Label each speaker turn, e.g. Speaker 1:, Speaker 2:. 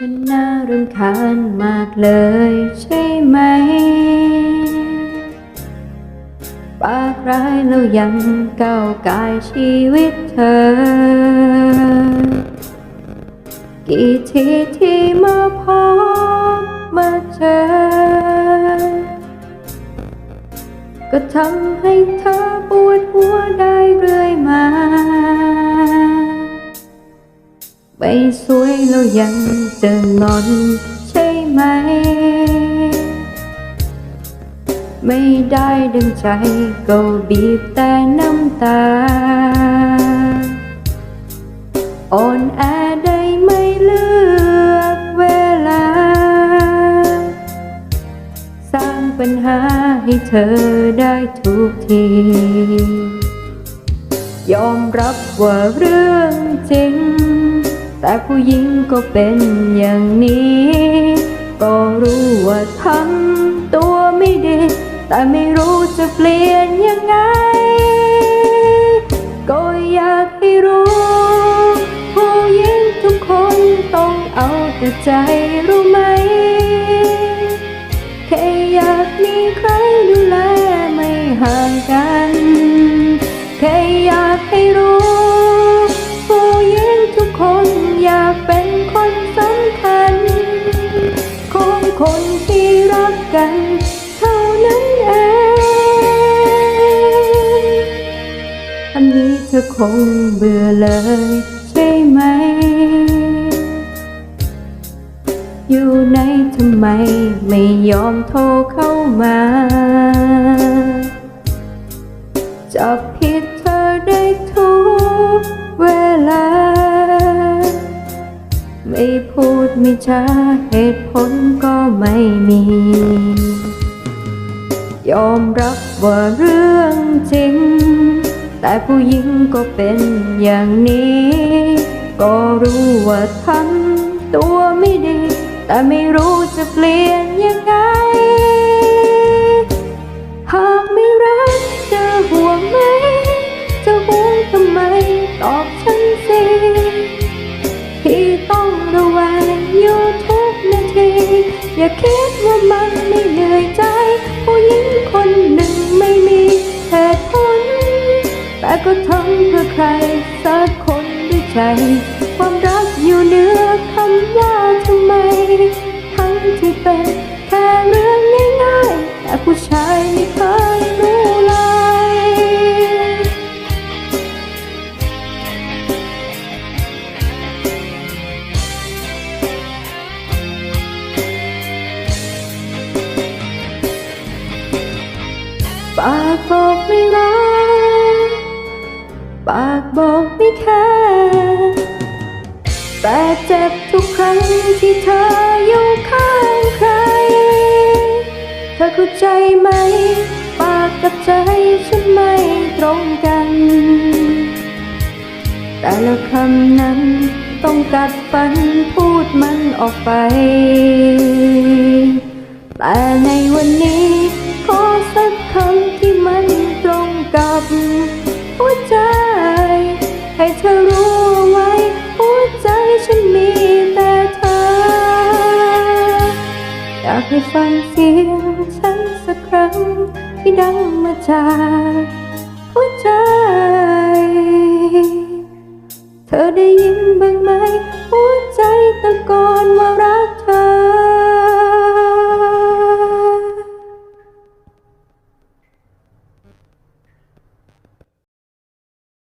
Speaker 1: ฉันน่ารำคาญมากเลยใช่ไหม ปากร้ายแล้วยังก้าวกายชีวิตเธอ กี่ทีที่มาพบมาเจอ ก็ทำให้เธอปวดหัวได้เรื่อยมา สวยแล้วยังจะงอนใช่ไหม ไม่ได้ดังใจก็บีบแต่น้ำตา อ่อนแอได้ไม่เลือกเวลา สร้างปัญหาให้เธอได้ทุกที ยอมรับว่าเรื่องจริง แต่ผู้หญิงก็เป็นอย่างนี้ ก็รู้ว่าทำตัวไม่ดี แต่ไม่รู้จะเปลี่ยนยังไง ก็อยากให้รู้ ผู้หญิงทุกคนต้องเอาแต่ใจรู้ไหม แค่อยากมีใครดูแลไม่ห่างกัน เธอคงเบื่อเลยใช่ไหม อยู่ไหนทำไมไม่ยอมโทรเข้ามาจับผิดเธอได้ทุกเวลา ไม่พูดไม่จาเหตุผลก็ไม่มี ยอมรับว่าเรื่องจริง แต่ผู้หญิงก็เป็นอย่างนี้ ก็รู้ว่าทำตัวไม่ดี แต่ไม่รู้จะเปลี่ยนยังไง หากไม่รักจะห่วงไหม จะห่วงทำไมตอบฉันสิที่ต้องระแวงอยู่ทุกนาที อย่าคิด ใจความรักอยู่เหนือคำว่าทำไม ทั้งที่เป็นแค่เรื่องง่ายๆแต่ผู้ชายไม่เคยรู้เลยปากบอกไม่รัก ปากบอกไม่แค่แต่เจ็บทุกครั้งที่เธออยู่ข้างใคร เธอเข้าใจไหม ปากกับใจฉันไม่ตรงกัน แต่ละคำนั้นต้องกัดฟันพูดมันออกไป แต่ในวันนี้ ขอสักคำที่มันตรงกับ ให้ฟังเสียงฉันสักครั้งที่ดังมาจากหัวใจ